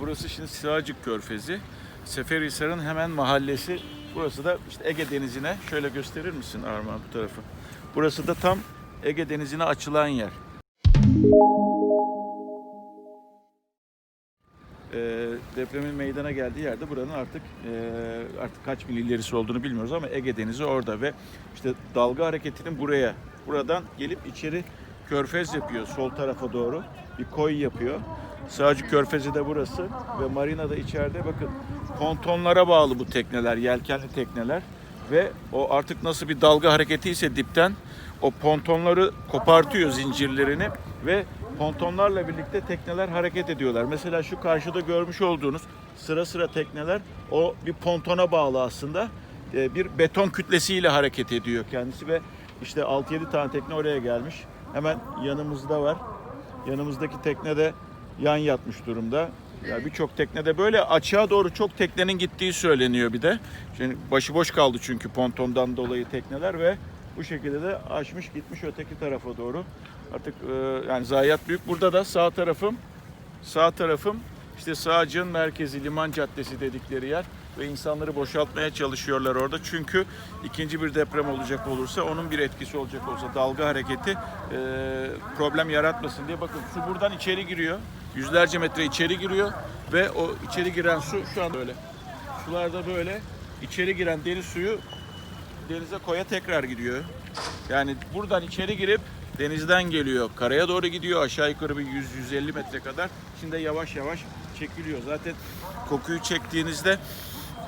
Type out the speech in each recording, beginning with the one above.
Burası şimdi Sığacık Körfezi. Seferihisar'ın hemen mahallesi. Burası da işte Ege Denizi'ne şöyle gösterir misin Armağan bu tarafı? Burası da tam Ege Denizi'ne açılan yer. Ee, depremin meydana geldiği yerde buranın artık e, artık kaç mil ilerisi olduğunu bilmiyoruz ama Ege Denizi orada ve işte dalga hareketinin buraya buradan gelip içeri körfez yapıyor sol tarafa doğru bir koy yapıyor. Sığacık Körfezi de burası ve marina da içeride bakın pontonlara bağlı bu tekneler, yelkenli tekneler ve o artık nasıl bir dalga hareketi ise dipten o pontonları kopartıyor zincirlerini ve pontonlarla birlikte tekneler hareket ediyorlar. Mesela şu karşıda görmüş olduğunuz sıra sıra tekneler o bir pontona bağlı aslında. Ee, Bir beton kütlesiyle hareket ediyor kendisi ve işte 6-7 tane tekne oraya gelmiş. Hemen yanımızda var. Yanımızdaki tekne de yan yatmış durumda. Ya birçok teknede böyle açığa doğru çok teknenin gittiği söyleniyor bir de. Şimdi başıboş kaldı çünkü pontondan dolayı tekneler ve bu şekilde de açmış gitmiş öteki tarafa doğru. Artık e, yani zayiat büyük. Burada da sağ tarafım sağ tarafım işte Sağcık'ın merkezi Liman Caddesi dedikleri yer ve insanları boşaltmaya çalışıyorlar orada. Çünkü ikinci bir deprem olacak olursa onun bir etkisi olacak olsa dalga hareketi e, problem yaratmasın diye bakın su buradan içeri giriyor. Yüzlerce metre içeri giriyor ve o içeri giren su şu an böyle. Sularda böyle içeri giren deniz suyu denize koya tekrar gidiyor. Yani buradan içeri girip denizden geliyor. Karaya doğru gidiyor aşağı yukarı bir 100-150 metre kadar. Şimdi yavaş yavaş çekiliyor. Zaten kokuyu çektiğinizde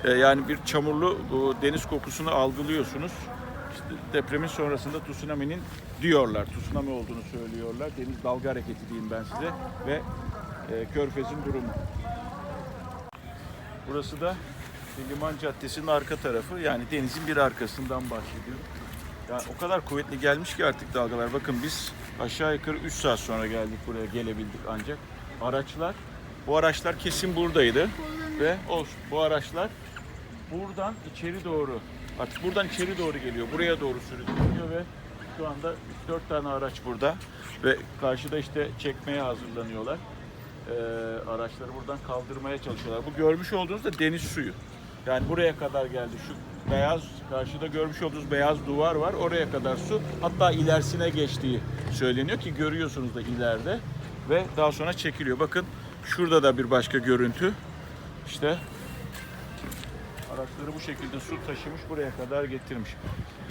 e, yani bir çamurlu deniz kokusunu algılıyorsunuz. İşte depremin sonrasında tsunami'nin diyorlar. Tsunami olduğunu söylüyorlar. Deniz dalga hareketi diyeyim ben size ve e, Körfez'in durumu. Burası da Liman Caddesi'nin arka tarafı. Yani denizin bir arkasından bahsediyorum. Yani o kadar kuvvetli gelmiş ki artık dalgalar. Bakın biz aşağı yukarı 3 saat sonra geldik buraya gelebildik ancak. Araçlar, bu araçlar kesin buradaydı. Ve olsun bu araçlar buradan içeri doğru, artık buradan içeri doğru geliyor. Buraya doğru sürükleniyor ve şu anda 3-4 tane araç burada. Ve karşıda işte çekmeye hazırlanıyorlar. Ee, araçları buradan kaldırmaya çalışıyorlar. Bu görmüş olduğunuz da deniz suyu. Yani buraya kadar geldi. Şu beyaz karşıda görmüş olduğunuz beyaz duvar var. Oraya kadar su hatta ilerisine geçtiği söyleniyor ki görüyorsunuz da ileride ve daha sonra çekiliyor. Bakın şurada da bir başka görüntü. İşte araçları bu şekilde su taşımış buraya kadar getirmiş.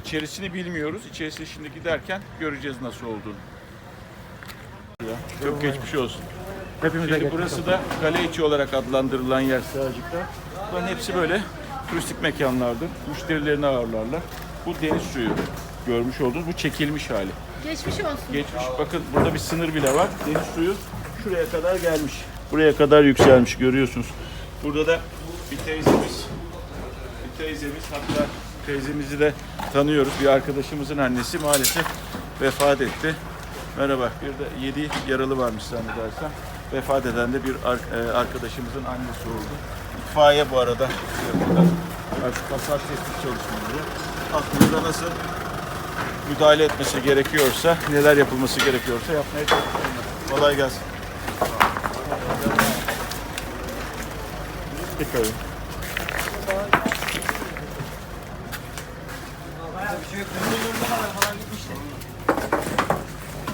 İçerisini bilmiyoruz. İçerisine şimdi giderken göreceğiz nasıl olduğunu. Ya, Çok geçmiş olsun. Hepimize Şimdi geçmiş burası da kale içi olarak adlandırılan yer Sığacık'ta. Bunların hepsi böyle turistik mekanlardır. Müşterilerini ağırlarlar. Bu deniz suyu görmüş olduğunuz bu çekilmiş hali. Geçmiş olsun. Geçmiş bakın burada bir sınır bile var. Deniz suyu şuraya kadar gelmiş. Buraya kadar yükselmiş görüyorsunuz. Burada da bir teyzemiz teyzemiz hatta teyzemizi de tanıyoruz. Bir arkadaşımızın annesi maalesef vefat etti. Merhaba. Bir de yedi yaralı varmış zannedersem. Vefat eden de bir e, arkadaşımızın annesi oldu. İtfaiye bu arada burada. Artık hasar tespit çalışmaları. Aklında nasıl müdahale etmesi gerekiyorsa, neler yapılması gerekiyorsa yapmaya çalışıyorlar. Kolay gelsin. Dikkat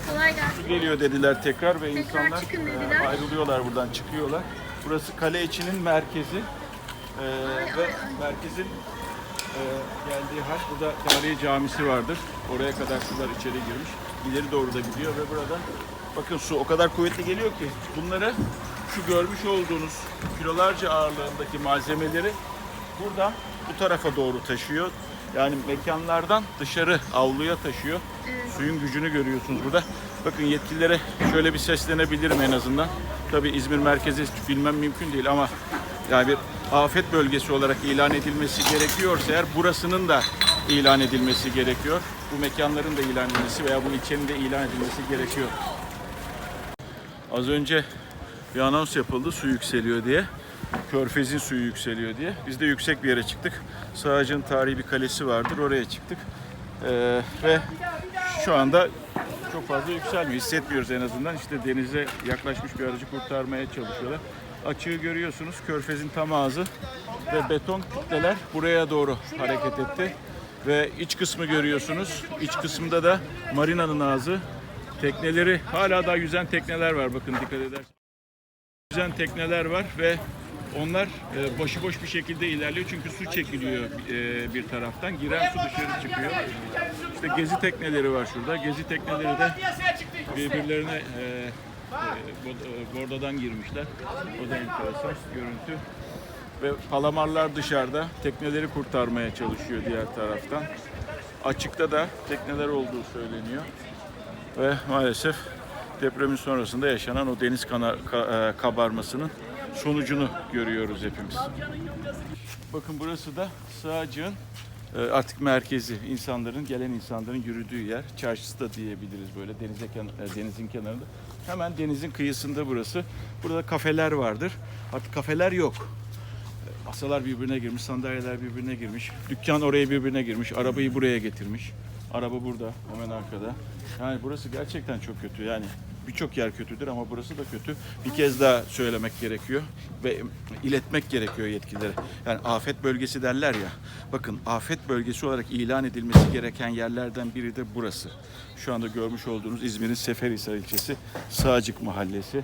Kolay gelsin. Geliyor dediler tekrar ve Tekrar insanlar çıkın e, ayrılıyorlar buradan çıkıyorlar. Burası kale içinin merkezi E, ve merkezin e, geldiği hal burada tarihi camisi vardır. Oraya kadar sular içeri girmiş. İleri doğru da gidiyor ve burada bakın su o kadar kuvvetli geliyor ki bunları şu görmüş olduğunuz kilolarca ağırlığındaki malzemeleri buradan bu tarafa doğru taşıyor. Yani mekanlardan dışarı avluya taşıyor. Suyun gücünü görüyorsunuz burada. Bakın yetkililere şöyle bir seslenebilirim en azından. Tabii İzmir merkezi bilmem mümkün değil ama yani bir afet bölgesi olarak ilan edilmesi gerekiyorsa eğer burasının da ilan edilmesi gerekiyor. Bu mekanların da ilan edilmesi veya bu ilçenin de ilan edilmesi gerekiyor. Az önce bir anons yapıldı su yükseliyor diye. Körfez'in suyu yükseliyor diye. Biz de yüksek bir yere çıktık. Sığacın tarihi bir kalesi vardır. Oraya çıktık. Ee, ve şu anda çok fazla yükselmiyor. Hissetmiyoruz en azından. İşte denize yaklaşmış bir aracı kurtarmaya çalışıyorlar. Açığı görüyorsunuz. Körfezin tam ağzı ve beton kütleler buraya doğru hareket etti. Ve iç kısmı görüyorsunuz. İç kısımda da marinanın ağzı. Tekneleri hala daha yüzen tekneler var bakın dikkat ederseniz. Yüzen tekneler var ve onlar e, başıboş bir şekilde ilerliyor çünkü su çekiliyor e, bir taraftan. Giren su dışarı çıkıyor. İşte gezi tekneleri var şurada. Gezi tekneleri de birbirlerine e, e, e, bordadan girmişler. O da enteresan görüntü. Ve palamarlar dışarıda tekneleri kurtarmaya çalışıyor diğer taraftan. Açıkta da tekneler olduğu söyleniyor. Ve maalesef depremin sonrasında yaşanan o deniz kana- ka- e, kabarmasının sonucunu görüyoruz hepimiz. Bakın burası da Sığacık'ın e, artık merkezi, insanların, gelen insanların yürüdüğü yer. Çarşısı da diyebiliriz böyle denize e, denizin kenarında. Hemen denizin kıyısında burası. Burada kafeler vardır. Artık kafeler yok. E, Masalar birbirine girmiş, sandalyeler birbirine girmiş. Dükkan oraya birbirine girmiş, arabayı buraya getirmiş. Araba burada, hemen arkada. Yani burası gerçekten çok kötü. Yani birçok yer kötüdür ama burası da kötü. Bir kez daha söylemek gerekiyor ve iletmek gerekiyor yetkililere. Yani afet bölgesi derler ya. Bakın afet bölgesi olarak ilan edilmesi gereken yerlerden biri de burası. Şu anda görmüş olduğunuz İzmir'in Seferihisar ilçesi Sığacık Mahallesi.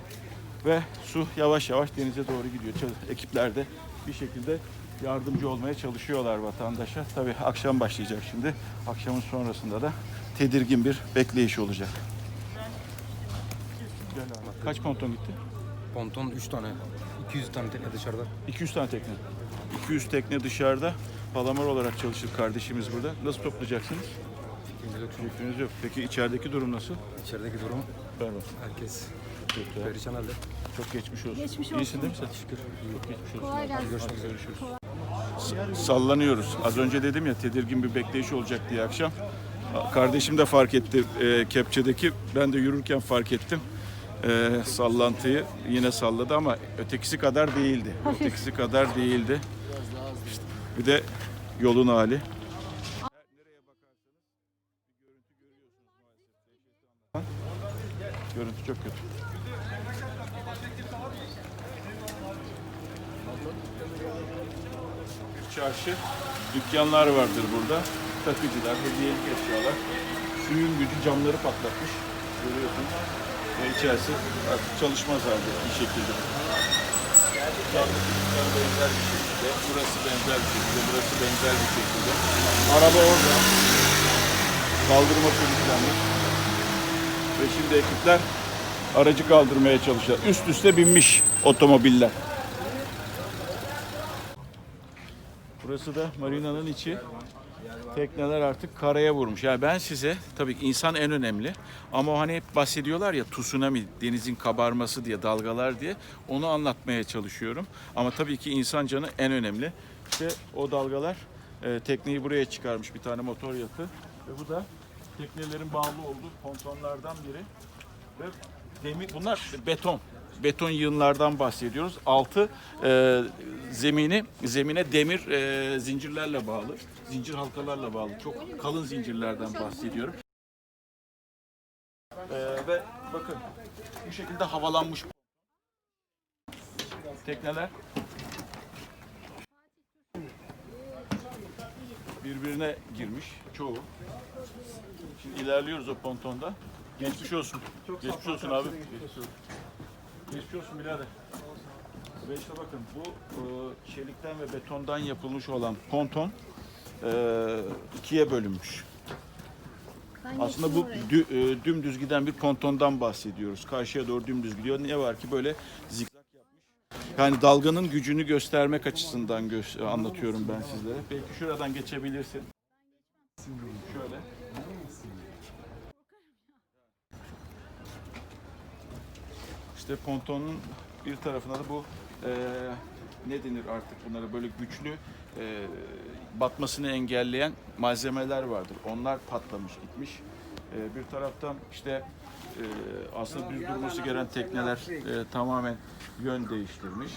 Ve su yavaş yavaş denize doğru gidiyor. Ekipler de bir şekilde yardımcı olmaya çalışıyorlar vatandaşa. Tabii akşam başlayacak şimdi. Akşamın sonrasında da tedirgin bir bekleyiş olacak. Kaç ponton gitti? Ponton 3 tane. 200 tane tekne dışarıda. 200 tane tekne. 200 tekne dışarıda. Palamar olarak çalışır kardeşimiz burada. Nasıl toplayacaksınız? Fikrimiz yok. Fikriniz yok. Peki içerideki durum nasıl? İçerideki durum Berbat. herkes Çok güzel. perişan halde. Çok geçmiş olsun. Geçmiş İyisin olsun. değil mi sen? Şükür. Çok geçmiş olsun. Kolay gelsin. Görüşmek üzere. Görüşürüz. Sallanıyoruz. Az önce dedim ya tedirgin bir bekleyiş olacak diye akşam. Kardeşim de fark etti e, kepçedeki. Ben de yürürken fark ettim. E, sallantıyı yine salladı ama ötekisi kadar değildi. Ötekisi kadar değildi. İşte bir de yolun hali. Görüntü çok kötü. Çarşı, dükkanlar vardır burada. Takıcılar, hediyelik eşyalar. Suyun gücü camları patlatmış. Görüyorsun. Ve içerisi artık çalışmaz halde bir şekilde. Benzer bir şekilde, burası benzer bir şekilde, burası benzer bir şekilde. Araba orada. Kaldırma sürüklenmiş. Ve şimdi ekipler aracı kaldırmaya çalışıyor. Üst üste binmiş otomobiller. Burası da marinanın içi. Tekneler artık karaya vurmuş. Yani ben size tabii ki insan en önemli ama hani hep bahsediyorlar ya tsunami, denizin kabarması diye, dalgalar diye onu anlatmaya çalışıyorum. Ama tabii ki insan canı en önemli. İşte o dalgalar e, tekneyi buraya çıkarmış bir tane motor yatı ve bu da teknelerin bağlı olduğu pontonlardan biri. Ve demir, bunlar beton. Beton yığınlardan bahsediyoruz. Altı e, zemini zemine demir e, zincirlerle bağlı. Zincir halkalarla bağlı. Çok kalın zincirlerden bahsediyorum. E, ve bakın bu şekilde havalanmış tekneler birbirine girmiş çoğu. Şimdi ilerliyoruz o pontonda. Geçmiş olsun. Geçmiş olsun abi. Geçmiş olsun. Geçmiş olsun birader. Ve işte bakın bu e, çelikten ve betondan yapılmış olan ponton e, ikiye bölünmüş. Ben Aslında bu dü, e, dümdüz giden bir pontondan bahsediyoruz. Karşıya doğru dümdüz gidiyor. Ne var ki böyle zikzak yapmış. Yani dalganın gücünü göstermek açısından gö- anlatıyorum ben sizlere. Belki şuradan geçebilirsin. İşte pontonun bir tarafına da bu e, ne denir artık bunlara böyle güçlü e, batmasını engelleyen malzemeler vardır. Onlar patlamış gitmiş. E, bir taraftan işte e, aslında düz durması gereken tekneler e, tamamen yön değiştirmiş.